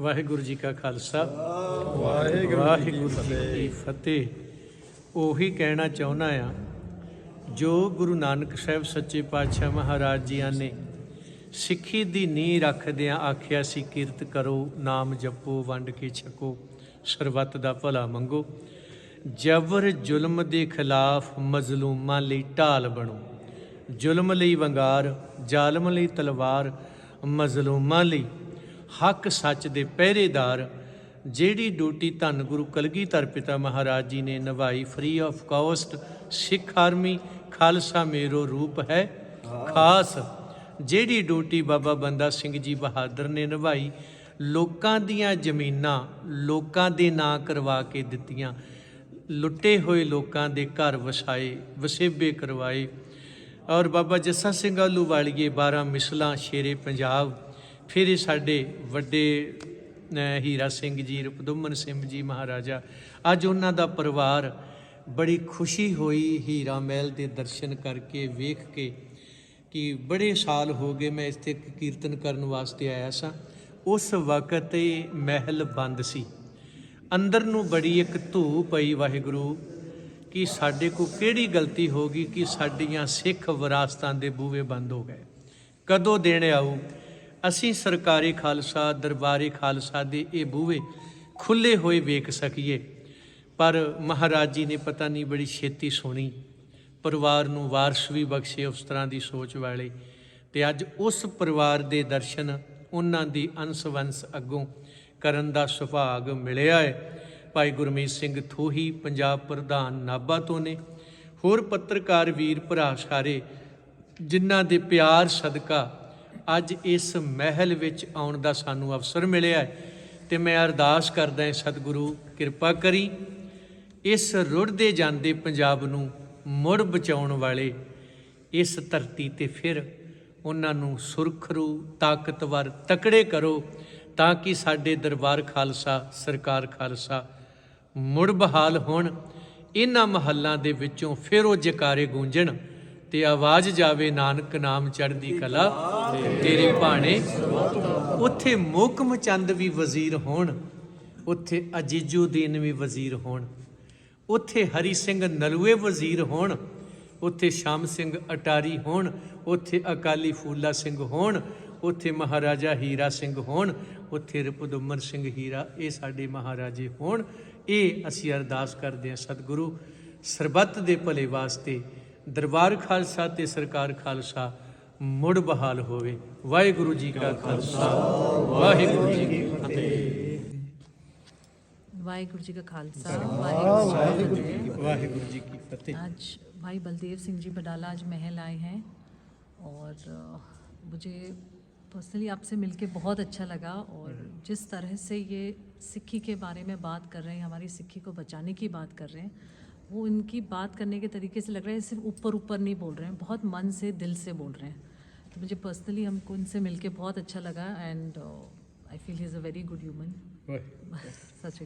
ਵਾਹਿਗੁਰੂ ਜੀ ਕਾ ਖਾਲਸਾ। ਵਾਹਿਗੁਰੂ ਜੀ ਕੀ ਫਤਿਹ। ਉਹੀ ਕਹਿਣਾ ਚਾਹੁੰਦਾ ਆ ਜੋ ਗੁਰੂ ਨਾਨਕ ਸਾਹਿਬ ਸੱਚੇ ਪਾਤਸ਼ਾਹ ਮਹਾਰਾਜ ਜੀਆਂ ਨੇ ਸਿੱਖੀ ਦੀ ਨੀਂਹ ਰੱਖਦਿਆਂ ਆਖਿਆ ਸੀ ਕੀਰਤ ਕਰੋ ਨਾਮ ਜਪੋ ਵੰਡ ਕੇ ਛਕੋ ਸਰਬੱਤ ਦਾ ਭਲਾ ਮੰਗੋ। ਜਬਰ ਜ਼ੁਲਮ ਦੇ ਖਿਲਾਫ ਮਜ਼ਲੂਮਾਂ ਲਈ ਢਾਲ ਬਣੋ। ਜ਼ੁਲਮ ਲਈ ਵੰਗਾਰ ਜ਼ਾਲਮ ਲਈ ਤਲਵਾਰ ਮਜ਼ਲੂਮਾਂ ਲਈ ਹੱਕ ਸੱਚ ਦੇ ਪਹਿਰੇਦਾਰ, ਜਿਹੜੀ ਡਿਊਟੀ ਧੰਨ ਗੁਰੂ ਕਲਗੀਧਰ ਪਿਤਾ ਮਹਾਰਾਜ ਜੀ ਨੇ ਨਿਭਾਈ free of cost Sikh army Khalsa ਮੇਰੋ ਰੂਪ ਹੈ। ਖਾਸ ਜਿਹੜੀ ਡਿਊਟੀ ਬਾਬਾ ਬੰਦਾ ਸਿੰਘ ਜੀ ਬਹਾਦਰ ਨੇ ਨਿਭਾਈ, ਲੋਕਾਂ ਦੀਆਂ ਜ਼ਮੀਨਾਂ ਲੋਕਾਂ ਦੇ ਨਾਂ ਕਰਵਾ ਕੇ ਦਿੱਤੀਆਂ, ਲੁੱਟੇ ਹੋਏ ਲੋਕਾਂ ਦੇ ਘਰ ਵਸਾਏ, ਵਸੇਬੇ ਕਰਵਾਏ। ਔਰ ਬਾਬਾ ਜੱਸਾ ਸਿੰਘ ਆਲੂ ਵਾਲੀਏ 12 ਮਿਸਲਾਂ ਸ਼ੇਰੇ ਪੰਜਾਬ ਫਿਰ ਇਹ ਸਾਡੇ ਵੱਡੇ ਹੀਰਾ ਸਿੰਘ ਜੀ, ਰਪਦੁਮਨ ਸਿੰਘ ਜੀ ਮਹਾਰਾਜਾ, ਅੱਜ ਉਹਨਾਂ ਦਾ ਪਰਿਵਾਰ ਬੜੀ ਖੁਸ਼ੀ ਹੋਈ ਹੀਰਾ ਮਹਿਲ ਦੇ ਦਰਸ਼ਨ ਕਰਕੇ ਵੇਖ ਕੇ ਕਿ ਬੜੇ ਸਾਲ ਹੋ ਗਏ ਮੈਂ ਇੱਥੇ ਕੀਰਤਨ ਕਰਨ ਵਾਸਤੇ ਆਇਆ ਸਾਂ। ਉਸ ਵਕਤ ਇਹ ਮਹਿਲ ਬੰਦ ਸੀ। ਅੰਦਰ ਨੂੰ ਬੜੀ ਇੱਕ ਧੂ ਪਈ ਵਾਹਿਗੁਰੂ ਕਿ ਸਾਡੇ ਕੋ ਕਿਹੜੀ ਗਲਤੀ ਹੋ ਗਈ ਕਿ ਸਾਡੀਆਂ ਸਿੱਖ ਵਿਰਾਸਤਾਂ ਦੇ ਬੂਵੇ ਬੰਦ ਹੋ ਗਏ। ਕਦੋਂ ਦੇਣ ਆਊ? ਅਸੀਂ ਸਰਕਾਰੀ ਖਾਲਸਾ, ਦਰਬਾਰੀ ਖਾਲਸਾ ਦੇ ਇਹ ਬੂਵੇ ਖੁੱਲੇ ਹੋਏ ਵੇਖ ਸਕੀਏ। ਪਰ ਮਹਾਰਾਜ ਜੀ ਨੇ ਪਤਾ ਨਹੀਂ ਬੜੀ ਛੇਤੀ ਸੁਣੀ। ਪਰਿਵਾਰ ਨੂੰ ਵਾਰਸ ਵੀ ਬਖਸ਼ੇ ਉਸ ਤਰ੍ਹਾਂ ਦੀ ਸੋਚ ਵਾਲੇ। ਤੇ ਅੱਜ ਉਸ ਪਰਿਵਾਰ ਦੇ ਦਰਸ਼ਨ ਉਹਨਾਂ ਦੀ ਅੰਸ-ਵੰਸ ਅੱਗੋਂ ਕਰਨ ਦਾ ਸੁਭਾਗ ਮਿਲਿਆ ਹੈ ਭਾਈ ਗੁਰਮੀਤ ਸਿੰਘ ਥੋਹੀ ਪੰਜਾਬ ਪ੍ਰਧਾਨ ਨਾਭਾ ਤੋਂ ਨੇ। ਹੋਰ ਪੱਤਰਕਾਰ ਵੀਰ ਭਰਾ ਸਾਰੇ, ਜਿਨ੍ਹਾਂ ਦੇ ਪਿਆਰ ਸਦਕਾ ਅੱਜ ਇਸ ਮਹਿਲ ਵਿੱਚ ਆਉਣ ਦਾ ਸਾਨੂੰ ਅਵਸਰ ਮਿਲਿਆ ਹੈ ਤੇ ਮੈਂ ਅਰਦਾਸ ਕਰਦਾ ਹਾਂ ਸਤਿਗੁਰੂ, ਕਿਰਪਾ ਕਰੀ ਇਸ ਰੁੜਦੇ ਜਾਂਦੇ ਪੰਜਾਬ ਨੂੰ ਮੁੜ ਬਚਾਉਣ ਵਾਲੇ ਇਸ ਧਰਤੀ ਤੇ ਫਿਰ ਉਹਨਾਂ ਨੂੰ ਸੁਰਖਰੂ ਤਾਕਤਵਰ ਤਕੜੇ ਕਰੋ ਤਾਂ ਕਿ ਸਾਡੇ ਦਰਬਾਰ ਖਾਲਸਾ, ਸਰਕਾਰ ਖਾਲਸਾ ਮੁੜ ਬਹਾਲ ਹੋਣ। ਇਹਨਾਂ ਮਹੱਲਾਂ ਦੇ ਵਿੱਚੋਂ ਫਿਰ ਉਹ ਜਕਾਰੇ ਗੂੰਜਣ। ਤੇ ਆਵਾਜ਼ ਜਾਵੇ ਨਾਨਕ ਨਾਮ ਚੜ੍ਹਦੀ ਕਲਾ। ਤੇਰੇ ਭਾਣੇ, ਉੱਥੇ ਮੋਕਮ ਚੰਦ ਵੀ ਵਜ਼ੀਰ ਹੋਣ, ਉੱਥੇ ਅਜੀਜੁਦੀਨ ਵੀ ਵਜ਼ੀਰ ਹੋਣ, ਉੱਥੇ ਹਰੀ ਸਿੰਘ ਨਲੂਏ ਵਜ਼ੀਰ ਹੋਣ, ਉੱਥੇ ਸ਼ਾਮ ਸਿੰਘ ਅਟਾਰੀ ਹੋਣ, ਉੱਥੇ ਅਕਾਲੀ ਫੂਲਾ ਸਿੰਘ ਹੋਣ, ਉੱਥੇ ਮਹਾਰਾਜਾ ਹੀਰਾ ਸਿੰਘ ਹੋਣ, ਉੱਥੇ ਰਪਦੁਮਨ ਸਿੰਘ ਹੀਰਾ, ਇਹ ਸਾਡੇ ਮਹਾਰਾਜੇ ਹੋਣ। ਇਹ ਅਸੀਂ ਅਰਦਾਸ ਕਰਦੇ ਹਾਂ ਸਤਿਗੁਰੂ ਸਰਬੱਤ ਦੇ ਭਲੇ ਵਾਸਤੇ। दरबार खालसा ते सरकार खालसा मुड़ बहाल ਹੋਵੇ ਵਾਹਿਗੁਰੂ जी का खालसा वाहेगुरु जी की फतेह। ਵਾਹਿਗੁਰੂ जी का खालसा वाहेगुरु जी की फतेह। आज भाई बलदेव सिंह जी बडाला आज महल आए हैं और मुझे पर्सनली आपसे मिलके बहुत अच्छा लगा और हम्म। जिस तरह से ये सिक्खी के बारे में बात कर रहे हैं हमारी सिक्खी को बचाने की बात कर रहे हैं वो उनकी बात करने के तरीके से लग रहा है सिर्फ़ ऊपर ऊपर नहीं बोल रहे हैं बहुत मन से दिल से बोल रहे हैं। तो मुझे पर्सनली हमको उनसे मिलके बहुत अच्छा लगा and I feel he is a very good human such